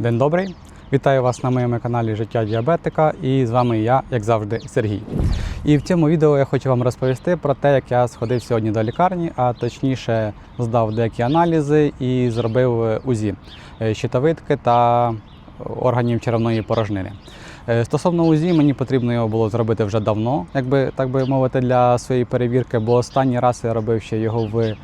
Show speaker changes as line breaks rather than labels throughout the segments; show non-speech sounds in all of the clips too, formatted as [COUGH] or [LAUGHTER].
День добрий! Вітаю вас на моєму каналі Життя діабетика і з вами я, як завжди, Сергій. І в цьому відео я хочу вам розповісти про те, як я сходив сьогодні до лікарні, а точніше здав деякі аналізи і зробив е, УЗІ е, щитовидки та органів черевної порожнини. Е, Стосовно УЗІ, мені потрібно його було зробити вже давно, якби так би мовити, для своєї перевірки, бо останній раз я робив ще його в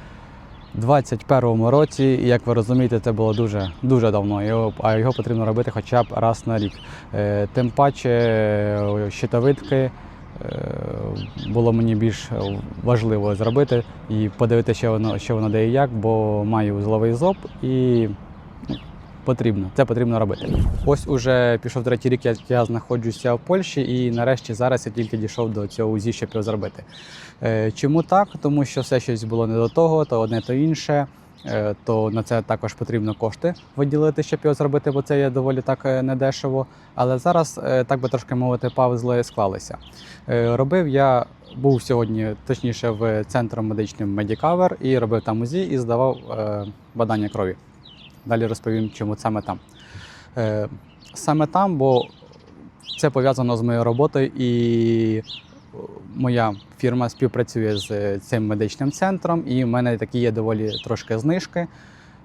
21-му році, як ви розумієте, це було дуже дуже давно. Його, а його потрібно робити хоча б раз на рік. Е, тим паче е, щитовидки е, було мені більш важливо зробити і подивитися, що воно, що воно і як, бо маю зловий зоб і ну, потрібно. Це потрібно робити. Ось уже пішов третій рік, як я знаходжуся в Польщі, і нарешті зараз я тільки дійшов до цього УЗІ, щоб його зробити. Е, Чому так? Тому що все щось було не до того, то одне, то інше. Е, То на це також потрібно кошти виділити, щоб його зробити, бо це є доволі так е, недешево. Але зараз, так би трошки мовити, павзли склалися. Робив я був сьогодні, точніше, в центром медичним Медікавер і робив там УЗІ і здавав бадання крові. Далі розповім, чому саме там. Е, Саме там, бо це пов'язано з моєю роботою, і моя фірма співпрацює з е, цим медичним центром, і в мене такі є доволі трошки знижки.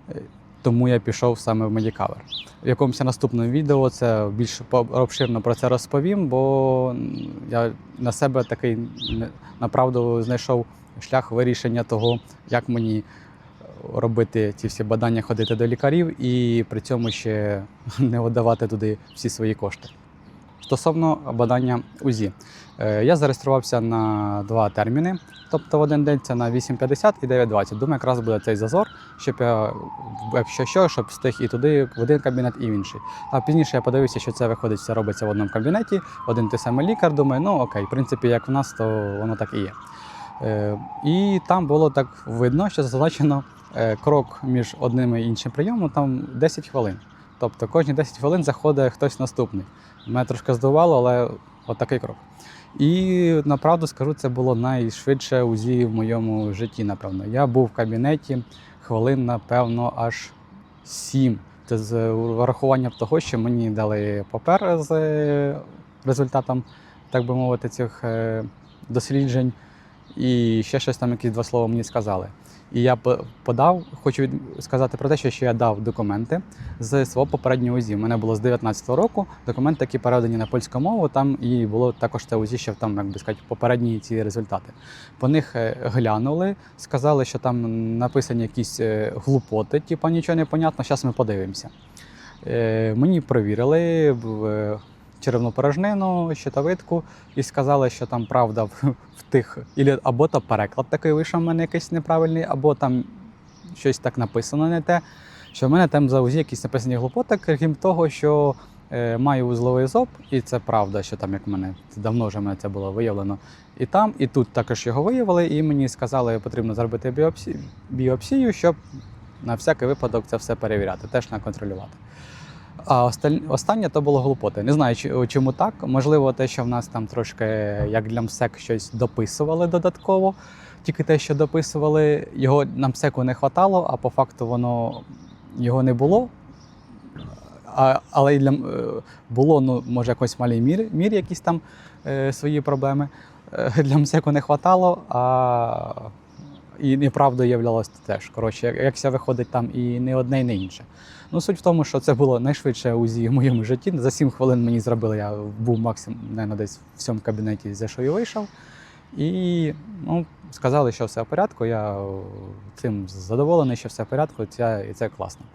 Е, Тому я пішов саме в Медікавер. В якомусь наступному відео це більш обширно про це розповім, бо я на себе такий направду знайшов шлях вирішення того, як мені робити ці всі бадання, ходити до лікарів і при цьому ще не віддавати туди всі свої кошти. Стосовно бадання УЗІ, Е, я зареєструвався на два терміни, тобто в один день це на 8.50 і 9.20. Думаю, якраз буде цей зазор, щоб я, якщо що, щоб встиг і туди в один кабінет, і в інший. А пізніше я подивився, що це виходить, все робиться в одному кабінеті, один той самий лікар. Думаю, ну окей, в принципі, як в нас, то воно так і є. Е, І там було так видно, що зазначено е, крок між одним і іншим прийомом там 10 хвилин. Тобто кожні 10 хвилин заходить хтось наступний. Мене трошки здивувало, але от крок. І направду скажу, це було найшвидше УЗІ в моєму житті, напевно. Я був в кабінеті хвилин, напевно, аж 7. Це з врахуванням того, що мені дали папер з результатом, так би мовити, цих е, досліджень. І ще щось там, якісь два слова мені сказали. І я подав, хочу сказати про те, що я дав документи з свого попереднього УЗІ. У мене було з 19-го року документи, які передані на польську мову. Там і було також це УЗІ, що там, як би сказати, попередні ці результати. По них е, глянули, сказали, що там написані якісь е, глупоти, типу нічого не понятно, зараз ми подивимося. Е, Мені провірили черевну порожнину, щитовидку, і сказали, що там правда в, в тих, або то переклад такий вийшов в мене якийсь неправильний, або там щось так написано не те. Що в мене там за УЗІ якісь написані глупоти, крім того, що е, маю узловий зоб, і це правда, що там як в мене давно вже мене це було виявлено. І там, і тут також його виявили, і мені сказали, що потрібно зробити біопсію, біопсію, щоб на всякий випадок це все перевіряти, теж наконтролювати. А останнє то було глупоти. Не знаю, чому так. Можливо, те, що в нас там трошки, як для МСЕК, щось дописували додатково. Тільки те, що дописували, його нам МСЕКу не хватало, а по факту воно його не було. А, але й для, е, було, ну, може, якось малій мірі, мірі якісь там е, свої проблеми. Е, Для МСЕКу не хватало, а і неправдою являлось теж. Коротше, як, все виходить там і не одне, і не інше. Ну, суть в тому, що це було найшвидше УЗІ в моєму житті. За 7 хвилин мені зробили, я був максимум наверное, десь в цьому кабінеті, зайшов і вийшов. І ну, сказали, що все в порядку. Я е, цим задоволений, що все в порядку, це, і це класно.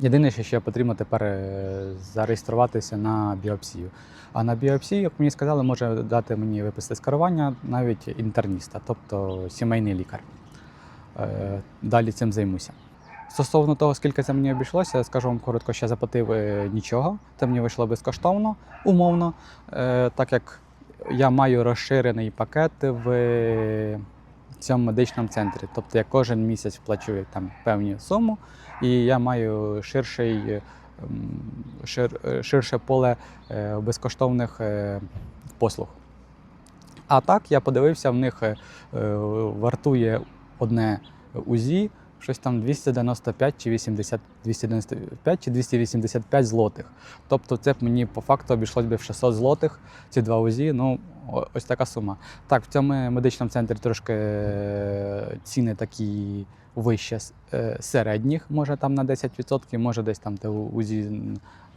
Єдине, що ще потрібно тепер е, зареєструватися на біопсію. А на біопсію, як мені сказали, може дати мені виписати скерування навіть інтерніста, тобто сімейний лікар. Е, Далі цим займуся. Стосовно того, скільки це мені обійшлося, скажу вам коротко, що заплатив е, нічого. Це мені вийшло безкоштовно, умовно, так як я маю розширений пакет в цьому медичному центрі. Тобто я кожен місяць плачу там певну суму, і я маю ширший, е, шир, е, ширше поле е, безкоштовних послуг. А так я подивився, в них вартує одне УЗІ щось там 295 чи 80, 295 чи 285 злотих. Тобто це б мені по факту обійшлось би в 600 злотих, ці два УЗІ, ну ось така сума. Так, в цьому медичному центрі трошки е, ціни такі вище е, середніх, може там на 10%, може десь там те УЗІ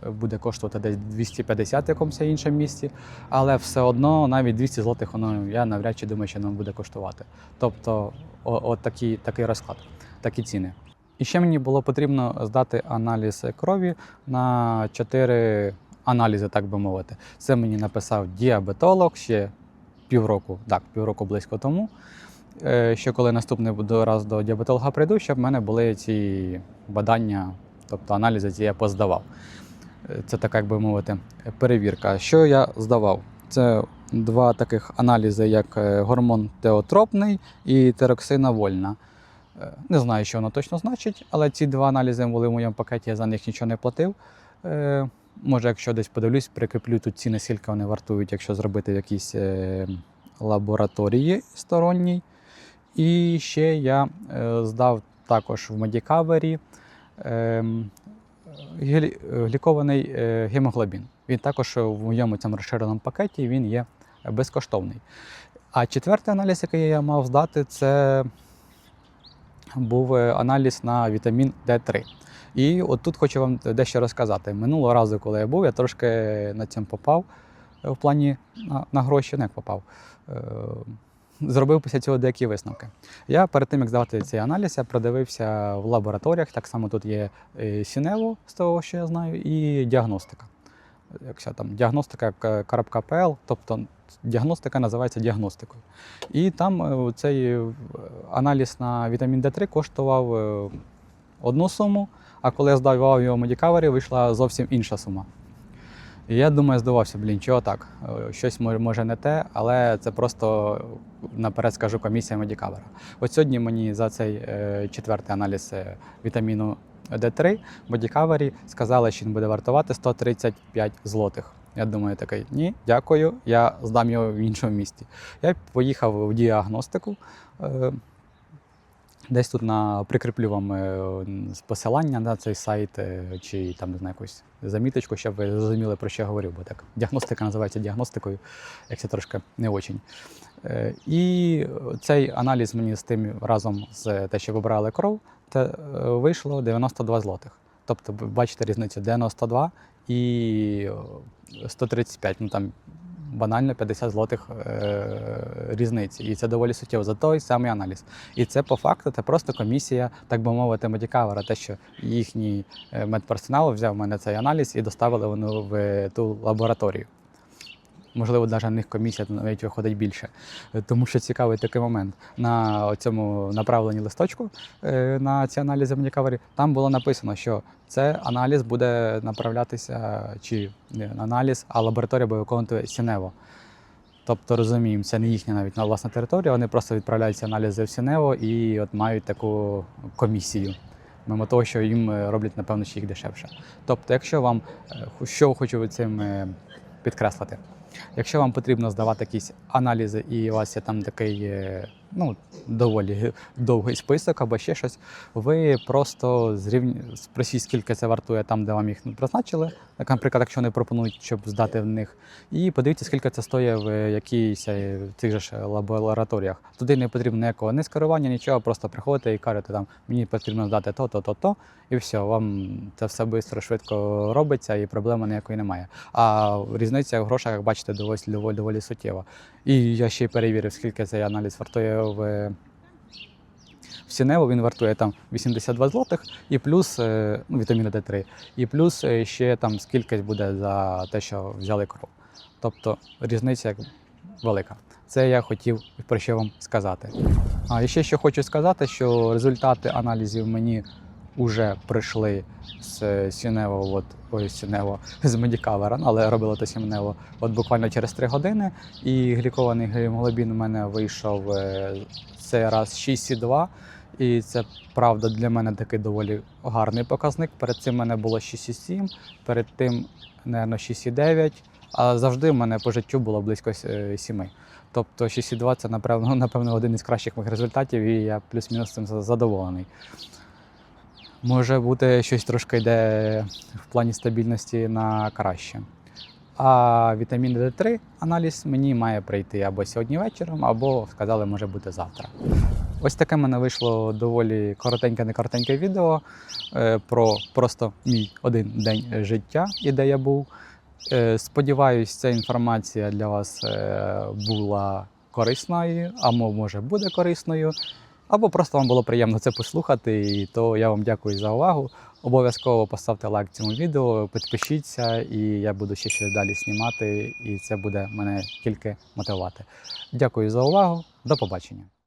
буде коштувати десь 250 в якомусь іншому місці, але все одно навіть 200 злотих воно я навряд чи думаю, що нам буде коштувати. Тобто, от такий, такий розклад, такі ціни. І ще мені було потрібно здати аналіз крові на 4 аналізи, так би мовити. Це мені написав діабетолог ще півроку, так, півроку близько тому. Е, Що коли наступний раз до діабетолога прийду, щоб в мене були ці бадання, тобто аналізи ці я поздавав. Е, Це така, як би мовити, перевірка. Що я здавав? Це два таких аналізи, як е, гормон теотропний і тероксина вольна. Е, Не знаю, що воно точно значить, але ці два аналізи були в моєму пакеті, я за них нічого не платив. Е, Може, якщо десь подивлюсь, прикріплю тут ціни, скільки вони вартують, якщо зробити в якійсь е, лабораторії сторонній. І ще я здав також в Медікавері глікований гемоглобін. Він також в моєму цьому розширеному пакеті він є безкоштовний. А четвертий аналіз, який я мав здати, це був е, аналіз на вітамін D3. І от тут хочу вам дещо розказати. Минулого разу, коли я був, я трошки на цьому попав е, в плані на, гроші, не як попав. Е, Зробив після цього деякі висновки. Я перед тим, як здавати цей аналіз, я продивився в лабораторіях. Так само тут є Сінево, з того, що я знаю, і діагностика. Якщо там діагностика .pl, тобто діагностика називається діагностикою. І там е, цей е, аналіз на вітамін D3 коштував е, одну суму, а коли я здавав його Медікавері, вийшла зовсім інша сума. І я думаю, здавався, блін, чого так? Щось може, не те, але це просто наперед скажу комісія Медікавера. От сьогодні мені за цей четвертий аналіз вітаміну D3 в Медікавері сказали, що він буде вартувати 135 злотих. Я думаю, такий ні, дякую, я здам його в іншому місті. Я поїхав в діагностику. е, Десь тут на прикріплю вам е, посилання на цей сайт е, чи там не знаю, якусь заміточку, щоб ви зрозуміли, про що я говорю, бо так діагностика називається діагностикою, як це трошки не очень. І цей аналіз мені з тим разом з те, що вибирали кров, те, е, вийшло 92 злотих. Тобто, бачите різницю 92 і 135. Ну там банально 50 злотих е, різниці. І це доволі суттєво за той самий аналіз. І це по факту це просто комісія, так би мовити, медікавера, те, що їхній е, медперсонал взяв в мене цей аналіз і доставили вони в ту лабораторію. Можливо, навіть в них комісія навіть виходить більше. Е, Тому що цікавий такий момент. На цьому направленні листочку е, на ці аналізи в там було написано, що це аналіз буде направлятися, чи не аналіз, а лабораторія буде виконувати Сінево. Тобто розуміємо, це не їхня навіть на власна територія, вони просто відправляють ці аналізи в Сінево і от мають таку комісію. Мимо того, що їм е, роблять, напевно, ще їх дешевше. Тобто, якщо вам що хочу цим підкреслити, якщо вам потрібно здавати якісь аналізи, і у вас є там такий е, ну, доволі довгий список або ще щось, ви просто зрівні... спросіть, скільки це вартує там, де вам їх призначили. Наприклад, якщо вони пропонують, щоб здати в них, і подивіться, скільки це стоїть в якійсь е, в цих же ж лабораторіях. Туди не потрібно ніякого не скерування, нічого, просто приходите і кажете, там мені потрібно здати то, то, то, то, і все, вам це все швидко, швидко робиться, і проблеми ніякої немає. А різниця в грошах, як бачите, доволі, доволі суттєва. І я ще й перевірив, скільки цей аналіз вартує в. В Сінево він вартує там 82 злотих і плюс е, ну, вітаміни Д3, і плюс е, ще там скільки буде за те, що взяли кров. Тобто різниця велика. Це я хотів про що вам сказати. А ще що хочу сказати, що результати аналізів мені вже прийшли з Сінево, от ой, Сінево, з Медікавера, ну, але робило то Сінево от буквально через 3 години. І глікований гемоглобін у мене вийшов е, цей раз 6,2. І це правда для мене такий доволі гарний показник. Перед цим в мене було 6,7, перед тим, мабуть, 6,9, А завжди в мене по життю було близько е, 7. Тобто 6,2 це напевно, [LAUGHS] напевно один із кращих моїх результатів, і я плюс-мінус цим задоволений. Може бути, щось трошки йде в плані стабільності на краще. А вітамін D3 аналіз мені має прийти або сьогодні вечором, або сказали, може бути завтра. Ось таке в мене вийшло доволі коротеньке, не коротеньке відео е, про просто мій один день життя і де я був. Е, Сподіваюсь, ця інформація для вас е, була корисною, або може буде корисною, або просто вам було приємно це послухати. І то я вам дякую за увагу. Обов'язково поставте лайк цьому відео, підпишіться, і я буду ще щось далі знімати, і це буде мене тільки мотивувати. Дякую за увагу. До побачення.